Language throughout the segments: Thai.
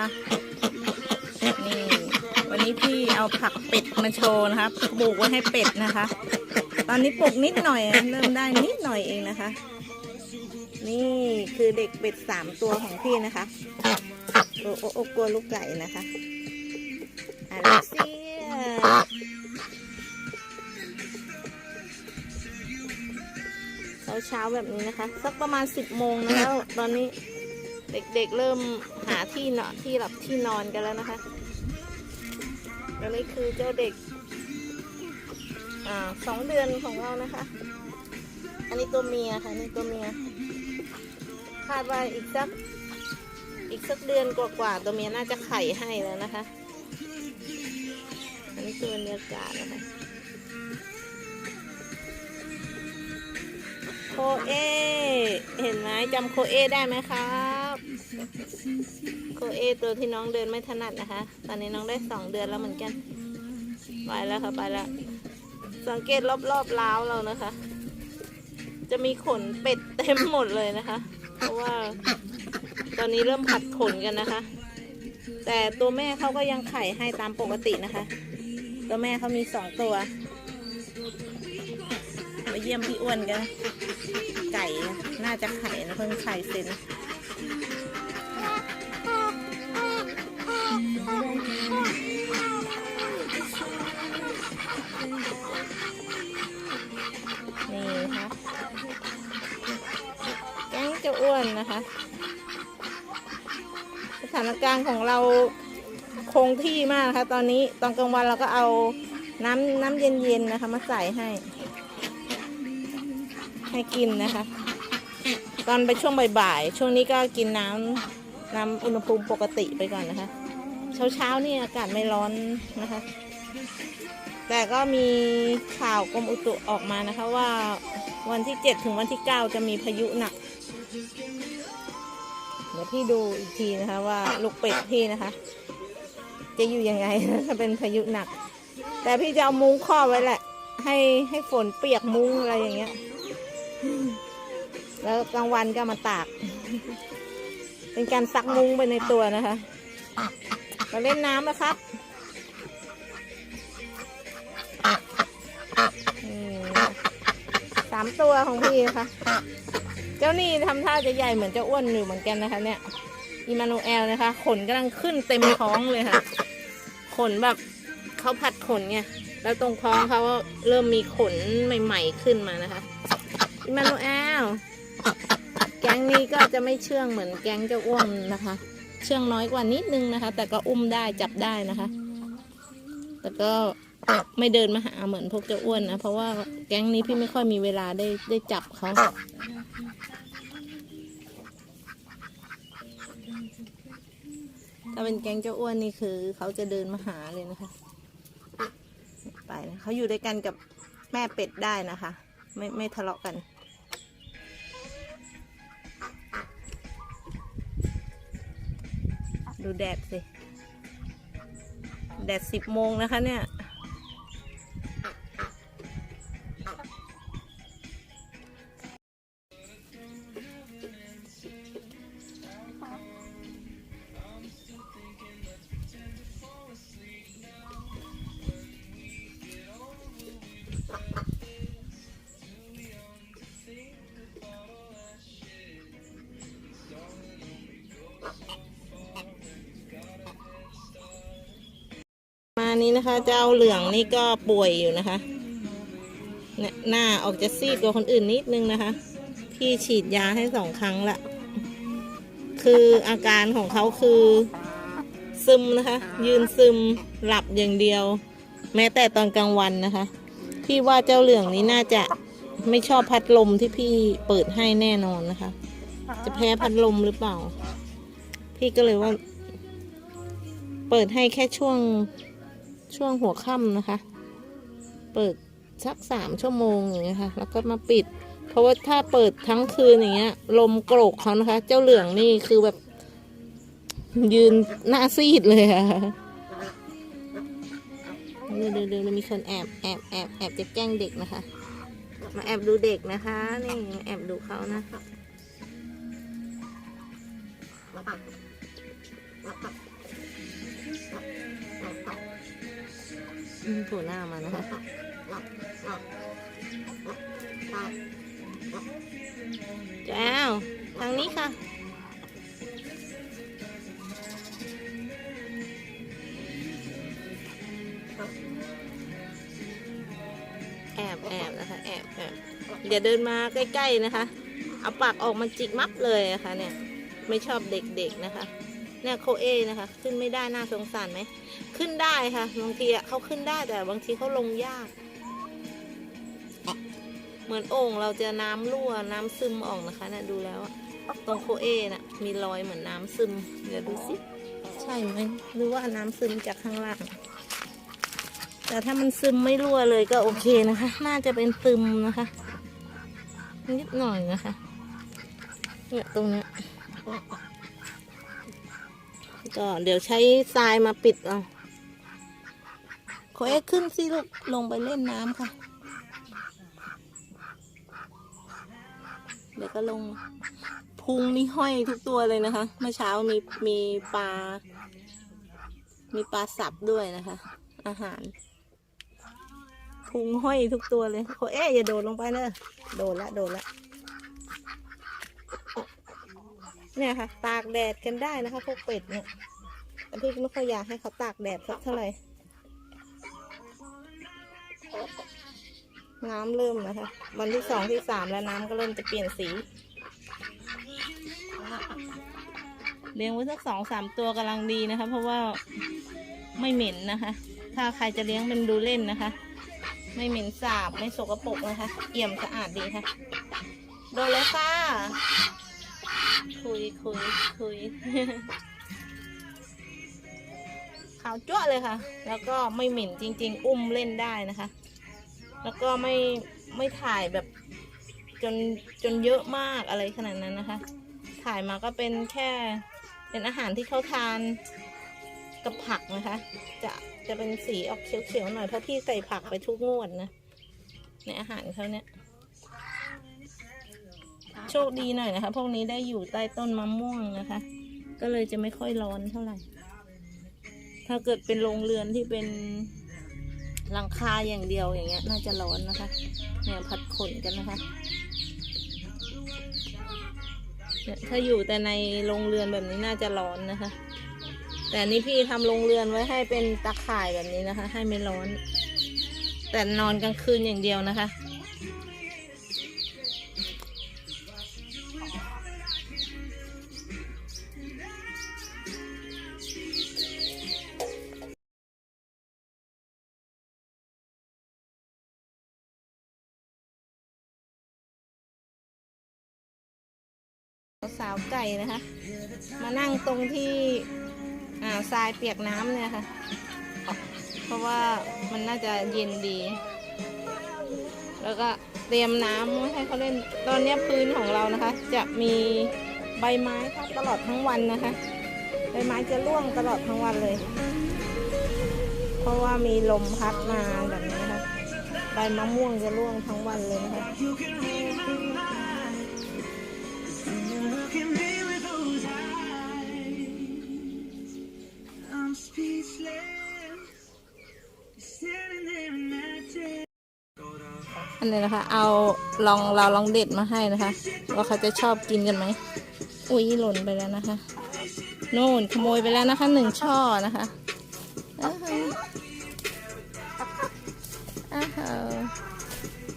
นะคะนี่วันนี้พี่เอาผักเป็ดมาโชว์นะคะปลูกไว้ให้เป็ดนะคะ ตอนนี้ปลูกนิดหน่อยเริ่มได้นิดหน่อยเองนะคะ นี่คือเด็กเป็ดสามตัวของพี่นะคะโอ้โอ้กลัวลูกไก่นะคะอเล็กเซียเช้าเช้าๆแบบนี้นะคะ สักประมาณสิบโมงนะคะตอนนี้ เด็กๆเริ่มหาที่เนาะที่หลับที่นอนกันแล้วนะคะอันนี้คือเจ้าเด็กอ่าสองเดือนของเรานะคะ อันนี้ตัวเมียค่ะนี่ตัวเมียคาดว่าอีกสักอีกสักเดือนกว่าๆตัวเมียน่าจะไข่ให้แล้วนะคะ อันนี้คือบรรยากาศนะคะโคเอ เห็นไหมจำโคเอได้ไหมครับ โคเอตัวที่น้องเดินไม่ถนัดนะคะ ตอนนี้น้องได้สองเดือนแล้วเหมือนกัน ไปแล้วค่ะไปแล้ว สังเกตรอบๆล้าวเรานะคะ จะมีขนเป็ดเต็มหมดเลยนะคะ เพราะว่าตอนนี้เริ่มผัดขนกันนะคะ แต่ตัวแม่เขาก็ยังไข่ให้ตามปกตินะคะ ตัวแม่เขามีสองตัวไปเยี่ยมพี่อ้วนกัน ไก่น่าจะไข่นะเพิ่งไข่เซ็น จะอ้วนนะคะ สถานการณ์ของเราคงที่มากนะคะ ตอนนี้ตอนกลางวันเราก็เอาน้ำน้ำเย็นๆนะคะ มาใส่ให้ ให้กินนะคะ ตอนไปช่วงบ่ายๆช่วงนี้ก็กินน้ำน้ำอุณหภูมิปกติไปก่อนนะคะ เช้าๆนี่อากาศไม่ร้อนนะคะ แต่ก็มีข่าวกรมอุตุออกมานะคะว่าวันที่ 7 ถึงวันที่ 9 จะมีพายุหนัก เดี๋ยวพี่ดูอีกทีนะคะว่าลูกเป็ดพี่นะคะ จะอยู่ยังไงถ้าเป็นพายุหนัก แต่พี่จะเอามุ้งครอบไว้แหละ ให้ให้ฝนเปียกมุ้งอะไรอย่างเงี้ย แล้วกลางวันก็มาตาก เป็นการซักมุ้งไปในตัวนะคะมาเล่นน้ำนะครับสามตัวของพี่นะคะ เจ้านี่ทำท่าจะใหญ่เหมือนเจ้าอ้วนอยู่เหมือนกันนะคะ เนี่ยอีมานูเอลนะคะ ขนกำลังขึ้นเต็มท้องเลยค่ะ ขนแบบเขาผัดขนไงแล้วตรงท้องเขาเริ่มมีขนใหม่ ๆขึ้นมานะคะอิมานูเอลแก๊งนี้ก็จะไม่เชื่องเหมือนแก๊งเจ้าอ้วนนะคะ เชื่องน้อยกว่านิดนึงนะคะ แต่ก็อุ้มได้จับได้นะคะ แต่ก็ ไม่เดินมาหาเหมือนพวกเจ้าอ้วนนะ เพราะว่าแก๊งนี้พี่ไม่ค่อยมีเวลาได้ได้จับเขาถ้าเป็นแก๊งเจ้าอ้วนนี่คือ เขาจะเดินมาหาเลยนะคะ ไปนะเขาอยู่ด้วยกันกับแม่เป็ดได้นะคะ ไม่ไม่ทะเลาะกันดูแดดสิ แดดสิบโมงนะคะเนี่ย มานี้นะคะ เจ้าเหลืองนี่ก็ป่วยอยู่นะคะ หน้าออกจะซีดกว่าคนอื่นนิดนึงนะคะ พี่ฉีดยาให้สองครั้งละ คืออาการของเขาคือ ซึมนะคะ ยืนซึมหลับอย่างเดียว แม้แต่ตอนกลางวันนะคะ พี่ว่าเจ้าเหลืองนี้น่าจะไม่ชอบพัดลมที่พี่เปิดให้แน่นอนนะคะ จะแพ้พัดลมหรือเปล่า พี่ก็เลยว่า เปิดให้แค่ช่วง ช่วงหัวค่ำนะคะ เปิดสักสามชั่วโมงอย่างเงี้ยค่ะ แล้วก็มาปิด เพราะว่าถ้าเปิดทั้งคืนอย่างเงี้ย ลมโกรกเขานะคะ เจ้าเหลืองนี่คือแบบ ยืนหน้าซีดเลยค่ะเดี๋ยวเดี๋ยวเดี๋ยวมีคนแอบแอบแอบแอบจะแกล้งเด็กนะคะ มาแอบดูเด็กนะคะ นี่แอบดูเขานะอืม โผล่หน้ามานะคะแจ้วทางนี้ค่ะ แอบแอบนะคะ แอบแอบอย่าเดินมาใกล้ ๆ นะคะ เอาปากออกมาจิกมับเลยนะคะเนี่ย ไม่ชอบเด็ก ๆ นะคะ เนี่ยโคเอนะคะ ขึ้นไม่ได้น่าสงสารไหม ขึ้นได้ค่ะ บางทีอะเขาขึ้นได้แต่บางทีเขาลงยาก เหมือนโอ่งเราจะน้ำรั่วน้ำซึมออกนะคะนะดูแล้วตรงโคเอน่ะมีรอยเหมือนน้ำซึม เดี๋ยวดูสิ ใช่ไหมหรือว่าน้ำซึมจากข้างล่างแต่ถ้ามันซึมไม่รั่วเลยก็โอเคนะคะ น่าจะเป็นซึมนะคะ นิดหน่อยนะคะเนี่ยตรงเนี้ย ก็เดี๋ยวใช้ทรายมาปิดเอาขอเอ็กขึ้นสิลูกลงไปเล่นน้ำค่ะ เดี๋ยวก็ลงพุงนี่ห้อยทุกตัวเลยนะคะ เมื่อเช้ามีมีปลา มีปลาสับด้วยนะคะ อาหารพุงห้อยทุกตัวเลยโคเอ๊อย่าโดดลงไปเนอะโดดละโดดละ เนี่ยค่ะ ตากแดดกันได้นะคะพวกเป็ดเนี่ยแต่พี่ไม่ค่อยอยากให้เขาตากแดดสักเท่าไหร่น้ำเริ่มนะคะวันที่สองที่สามแล้วน้ำก็เริ่มจะเปลี่ยนสี เลี้ยงไว้สักสองสามตัวกำลังดีนะคะ เพราะว่าไม่เหม็นนะคะ ถ้าใครจะเลี้ยงเป็นดูเล่นนะคะ ไม่เหม็นสาบไม่สกปรกนะคะ เอี่ยมสะอาดดีค่ะ โดนเลยค่ะ คุยคุยคุยขาวจ้วเลยค่ะ แล้วก็ไม่เหม็นจริง ๆ อุ้มเล่นได้นะคะ แล้วก็ไม่ไม่ถ่ายแบบจนจนเยอะมากอะไรขนาดนั้นนะคะ ถ่ายมาก็เป็นแค่เป็นอาหารที่เขาทานกับผักนะคะ จะจะเป็นสีออกเขียวๆหน่อยเพราะพี่ใส่ผักไปทุกงวดนะในอาหารเขาเนี่ย โชคดีหน่อยนะคะ พวกนี้ได้อยู่ใต้ต้นมะม่วงนะคะ ก็เลยจะไม่ค่อยร้อนเท่าไหร่ ถ้าเกิดเป็นโรงเรือนที่เป็นหลังคาอย่างเดียวอย่างเงี้ย น่าจะร้อนนะคะ เนี่ยพัดขนกันนะคะเนี่ยถ้าอยู่แต่ในโรงเรือนแบบนี้น่าจะร้อนนะคะ แต่นี่พี่ทำโรงเรือนไว้ให้เป็นตะข่ายแบบนี้นะคะ ให้ไม่ร้อน แต่นอนกลางคืนอย่างเดียวนะคะ สาวไก่นะคะ มานั่งตรงที่อ่าทรายเปียกน้ำเนี่ยค่ะ เพราะว่ามันน่าจะเย็นดี แล้วก็เตรียมน้ำให้เขาเล่น ตอนนี้พื้นของเรานะคะ จะมีใบไม้ทับตลอดทั้งวันนะคะ ใบไม้จะร่วงตลอดทั้งวันเลย เพราะว่ามีลมพัดมาแบบนี้นะคะใบมะม่วงจะร่วงทั้งวันเลยนะคะ อันนี้นะคะ เอาลองเราลองเด็ดมาให้นะคะว่าเขาจะชอบกินกันไหมอุ้ยหล่นไปแล้วนะคะโน่นขโมยไปแล้วนะคะหนึ่งช่อนะคะ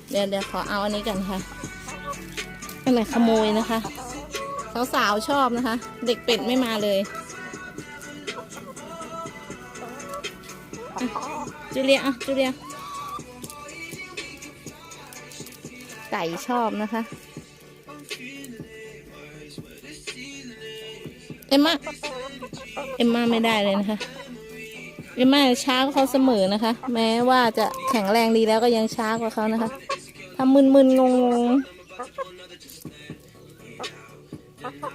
เดี๋ยวเดี๋ยวขอเอาอันนี้กันค่ะอันไหนขโมยนะคะสาวๆชอบนะคะ เด็กเป็ดไม่มาเลยจูเลียอะจูเลีย ไก่ชอบนะคะ เอ็มมาเอ็มมาไม่ได้เลยนะคะ เอ็มมาช้ากว่าเขาเสมอนะคะ แม้ว่าจะแข็งแรงดีแล้วก็ยังช้ากว่าเขานะคะทำมึนๆงงๆ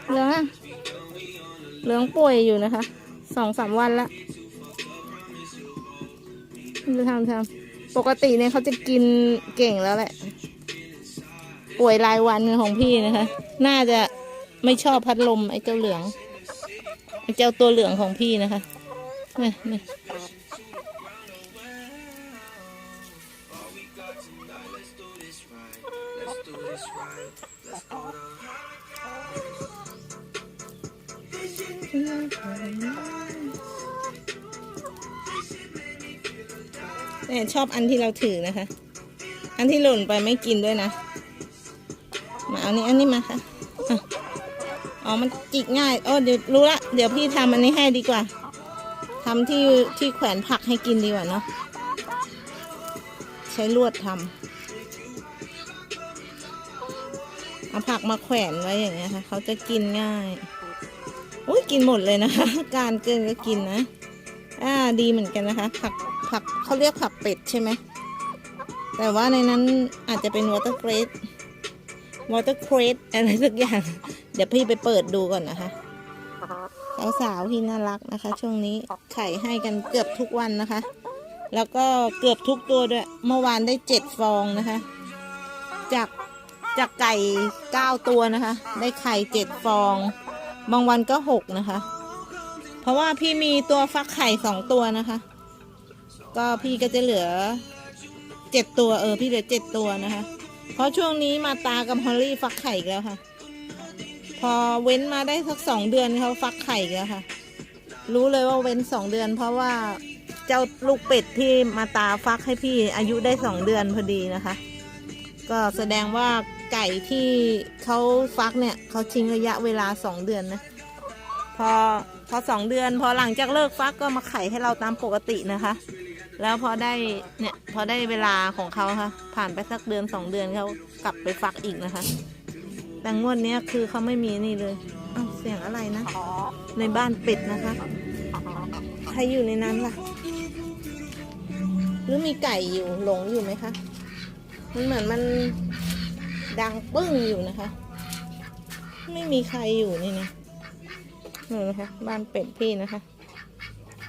เหลืองอะเหลืองป่วยอยู่นะคะสองสามวันละดูทำทำปกติเนี่ยเขาจะกินเก่งแล้วแหละ ป่วยรายวันของพี่นะคะ น่าจะไม่ชอบพัดลมไอ้เจ้าเหลือง ไอ้เจ้าตัวเหลืองของพี่นะคะนี่นี่เนี่ยชอบอันที่เราถือนะคะ อันที่หล่นไปไม่กินด้วยนะ อานี้อันนี้มาค่ะอ๋อมันจิกง่ายอ๋อเดี๋ยวรู้ละเดี๋ยวพี่ทำอันนี้ให้ดีกว่าทำที่ที่แขวนผักให้กินดีกว่าเนาะใช้ลวดทำเอาผักมาแขวนไว้อย่างเงี้ยค่ะ เขาจะกินง่ายโอ้ยกินหมดเลยนะคะ การเกินก็กินนะอ่าดีเหมือนกันนะคะ ผักผักเขาเรียกผักเป็ดใช่ไหมแต่ว่าในนั้นอาจจะเป็นวอเตอร์เกรด วอเตอร์เกรดอะไรสักอย่าง เดี๋ยวพี่ไปเปิดดูก่อนนะคะ สาวๆที่น่ารักนะคะ ช่วงนี้ไข่ให้กันเกือบทุกวันนะคะ แล้วก็เกือบทุกตัวด้วย เมื่อวานได้เจ็ดฟองนะคะ จากจากไก่เก้าตัวนะคะ ได้ไข่เจ็ดฟอง บางวันก็หกนะคะ เพราะว่าพี่มีตัวฟักไข่สองตัวนะคะ ก็พี่ก็จะเหลือเจ็ดตัวเออ พี่เหลือเจ็ดตัวนะคะ เพราะช่วงนี้มาตากับฮอลลี่ฟักไข่อีกแล้วค่ะ พอเว้นมาได้สักสองเดือนเขาฟักไข่อีกแล้วค่ะ รู้เลยว่าเว้นสองเดือน เพราะว่าเจ้าลูกเป็ดที่มาตาฟักให้พี่อายุได้สองเดือนพอดีนะคะ ก็แสดงว่าไก่ที่เขาฟักเนี่ยเขาชิงระยะเวลาสองเดือนนะพอพอสองเดือน พอหลังจากเลิกฟักก็มาไข่ให้เราตามปกตินะคะ แล้วพอได้เนี่ยพอได้เวลาของเขาค่ะ ผ่านไปสักเดือนสองเดือนเขากลับไปฟักอีกนะคะ แต่งวดเนี้ยคือเขาไม่มีนี่เลยอ้าวเสียงอะไรนะ ในบ้านเป็ดนะคะ ใครอยู่ในนั้นล่ะ หรือมีไก่อยู่หลงอยู่ไหมคะ มันเหมือนมันดังปึ้งอยู่นะคะ ไม่มีใครอยู่นี่นะนี่นะคะ บ้านเป็ดพี่นะคะ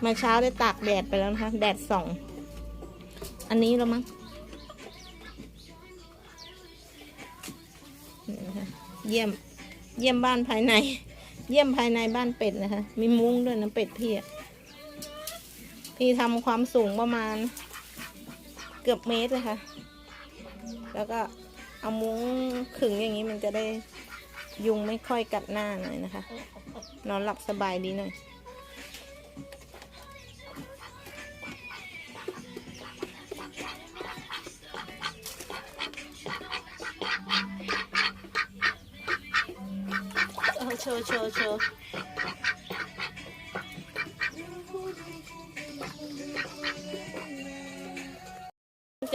มาเช้าได้ตากแดดไปแล้วนะคะ แดดส่อง อันนี้แล้วมั้งเยี่ยม เยี่ยมบ้านภายใน เยี่ยมภายในบ้านเป็ดนะคะ มีมุ้งด้วยนะเป็ดพี่พี่ทำความสูงประมาณ เกือบเมตรเลยค่ะ แล้วก็เอามุ้งขึงอย่างนี้มันจะได้ยุงไม่ค่อยกัดหน้าหน่อยนะคะ นอนหลับสบายดีหน่อย เอาโชว์โชว์โชว์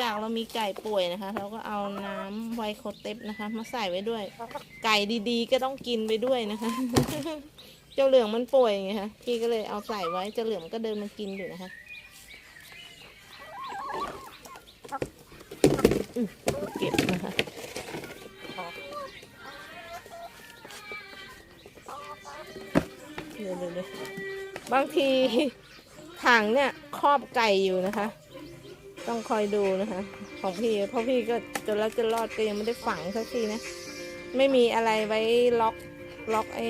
จากเรามีไก่ป่วยนะคะ เราก็เอาน้ำไวโคเทปนะคะ มาใส่ไว้ด้วย ไก่ดีๆ ก็ต้องกินไปด้วยนะคะ เจ้าเหลืองมันป่วยไงคะพี่ก็เลยเอาใส่ไว้เจ้าเหลืองก็เดินมากินอยู่นะคะเก็บนะคะ ดี๋ยวเดี๋ยวเดี๋ยวบางทีถังเนี่ยครอบไก่อยู่นะคะ ต้องคอยดูนะคะ ของพี่ เพราะพี่ก็จนแล้วจะรอดก็ยังไม่ได้ฝังสักทีนะ ไม่มีอะไรไว้ล็อกล็อกไอ้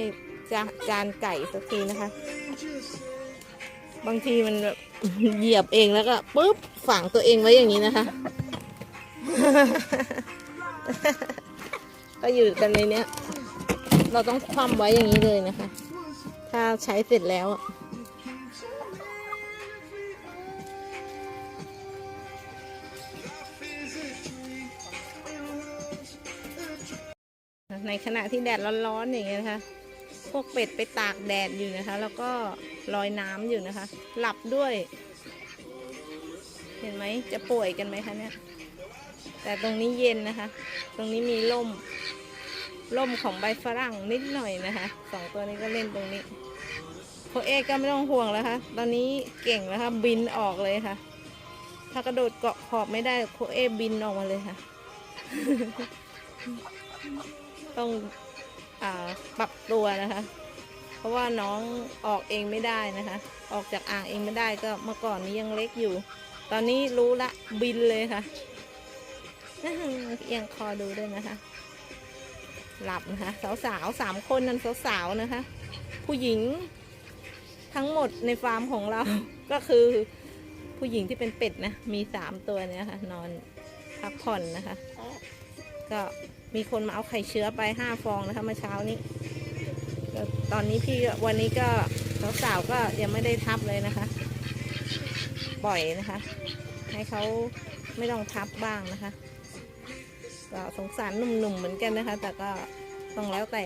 จาจานไก่สักทีนะคะ บางทีมันแบบเหยียบเองแล้วก็ปุ๊บฝังตัวเองไว้อย่างนี้นะคะ ก็อยู่กันในเนี้ย เราต้องคว่ำไว้อย่างนี้เลยนะคะ ถ้าใช้เสร็จแล้วอะในขณะที่แดดร้อนๆอย่างเงี้ยนะคะ พวกเป็ดไปตากแดดอยู่นะคะ แล้วก็ลอยน้ำอยู่นะคะ หลับด้วย เห็นไหมจะป่วยกันไหมคะเนี่ย แต่ตรงนี้เย็นนะคะ ตรงนี้มีร่ม ร่มของใบฝรั่งนิดหน่อยนะคะสองตัวนี้ก็เล่นตรงนี้โคเอก็ไม่ต้องห่วงแล้วค่ะตอนนี้เก่งแล้วค่ะบินออกเลยค่ะ ถ้ากระโดดเกาะขอบไม่ได้โคเอบินออกมาเลยค่ะ ต้องอาปรับตัวนะคะ เพราะว่าน้องออกเองไม่ได้นะคะ ออกจากอ่างเองไม่ได้ก็เมื่อก่อนนี้ยังเล็กอยู่ ตอนนี้รู้ละบินเลยค่ะเอียงคอดูด้วยนะคะ หลับนะคะ สาวๆสามคนนั้นสาวๆนะคะ ผู้หญิงทั้งหมดในฟาร์มของเรา ก็คือผู้หญิงที่เป็นเป็ดนะ มีสามตัวเนี่ยค่ะ นอนพักผ่อนนะคะ ก็มีคนมาเอาไข่เชื้อไปห้าฟองนะคะเมื่อเช้านี้ตอนนี้พี่วันนี้ก็สาวๆก็ยังไม่ได้ทับเลยนะคะ ปล่อยนะคะ ให้เขาไม่ต้องทับบ้างนะคะ ก็สงสารหนุ่มๆเหมือนกันนะคะ แต่ก็ต้องแล้วแต่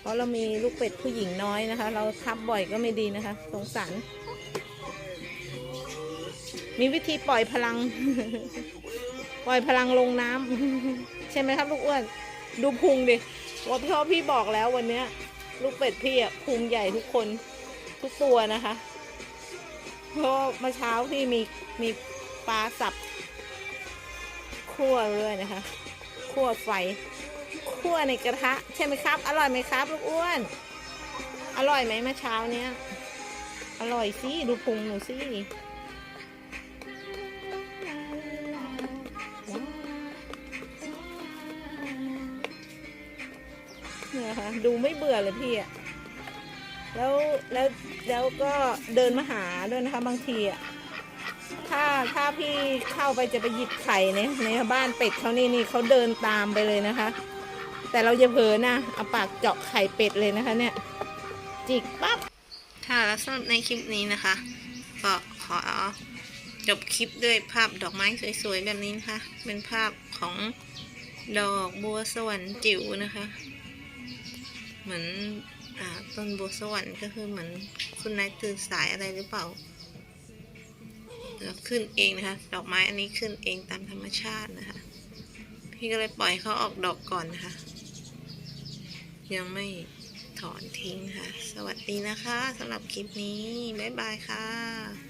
เพราะเรามีลูกเป็ดผู้หญิงน้อยนะคะ เราทับบ่อยก็ไม่ดีนะคะ สงสาร มีวิธีปล่อยพลัง ปล่อยพลังลงน้ำใช่ไหมครับ ลูกอ้วน ดูพุงดิว่าพ่อพี่บอกแล้ววันเนี้ย ลูกเป็ดพี่อะพุงใหญ่ทุกคนทุกตัวนะคะ เพราะเมื่อเช้าพี่มีมีปลาสับ คั่วด้วยนะคะคั่วไฟคั่วในกระทะ ใช่ไหมครับ อร่อยไหมครับลูกอ้วน อร่อยไหมเมื่อเช้าเนี้ย อร่อยสิดูพุงหนูสิเนี่ยค่ะดูไม่เบื่อเลยพี่อะแล้วแล้วแล้วก็เดินมาหาด้วยนะคะบางทีอะ ถ้าถ้าพี่เข้าไปจะไปหยิบไข่เนี่ยในบ้านเป็ดเขานี่นี่เขาเดินตามไปเลยนะคะ แต่เราจะเผลอนะเอาปากเจาะไข่เป็ดเลยนะคะ เนี่ย จิกปั๊บค่ะแล้วสำหรับในคลิปนี้นะคะ ก็ขอจบคลิปด้วยภาพดอกไม้สวยๆแบบนี้นะคะ เป็นภาพของดอกบัวสวรรค์จิ๋วนะคะ เหมือนอต้นบัวสวรรค์ก็คือเหมือนคุณนายตื่นสายอะไรหรือเปล่า ขึ้นเองนะคะ ดอกไม้อันนี้ขึ้นเองตามธรรมชาตินะคะ พี่ก็เลยปล่อยเขาออกดอกก่อนนะคะ ยังไม่ถอนทิ้งค่ะ สวัสดีนะคะสำหรับคลิปนี้ บ๊ายบายค่ะ